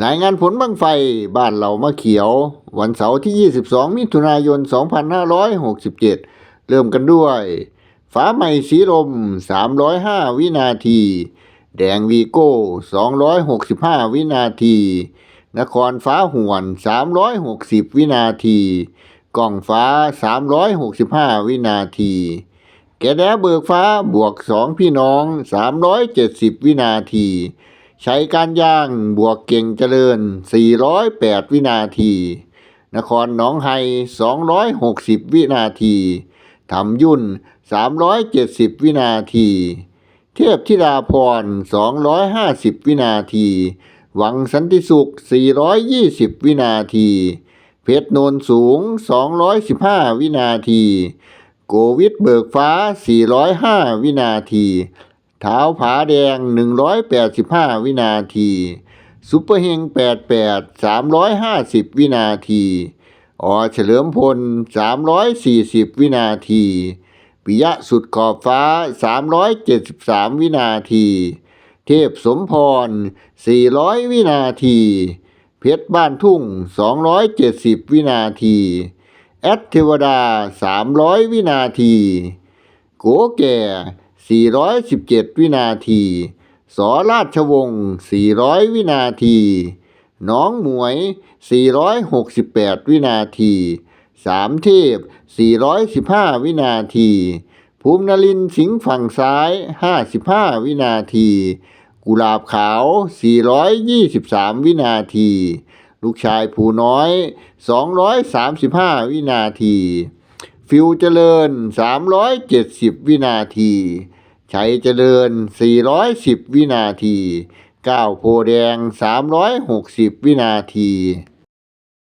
รายงานผลบังไฟบ้านเหล่ามะเขียว วันเสาร์ที่ 22 มิถุนายน 2567 เริ่มกันด้วย ฟ้าใหม่สีลม 305 วินาที แดงวีโก้ 265 วินาที นครฟ้าหวน 360 วินาที กล่องฟ้า 365 วินาที แกแดเบิกฟ้าบวก 2 พี่น้อง 370 วินาที ใช้การย่างบวกเก่งเจริญ 408 วินาที นครหนองไฮ 260 วินาทีทำยุ่น 370 วินาที เทพธิดาพร 250 วินาที หวังสันติสุข 420 วินาที เพชรโนนสูง 215 วินาที โกวิทเบิกฟ้า 405 วินาที เท้าผาแดง 185 วินาที ซุปเปอร์เฮง 88 350 วินาทีอเฉลิมพล 340 วินาทีปิยะสุดขอบฟ้า 373 วินาที เทพสมพร 400 วินาที เพชรบ้านทุ่ง 270 วินาที แอดเทวดา 300 วินาที โกแก่ 417 วินาที สอราชวงศ์ 400 วินาที น้องหมวย 468 วินาที สามเทพ 415 วินาที ภูมินรินสิงห์ฝั่งซ้าย 55 วินาที กุหลาบขาว 423 วินาที ลูกชายผู้น้อย 235 วินาที ฟิวเจริญ 370 วินาทีชัยเจริญ 410 วินาทีก้าวโพแดง 360 วินาที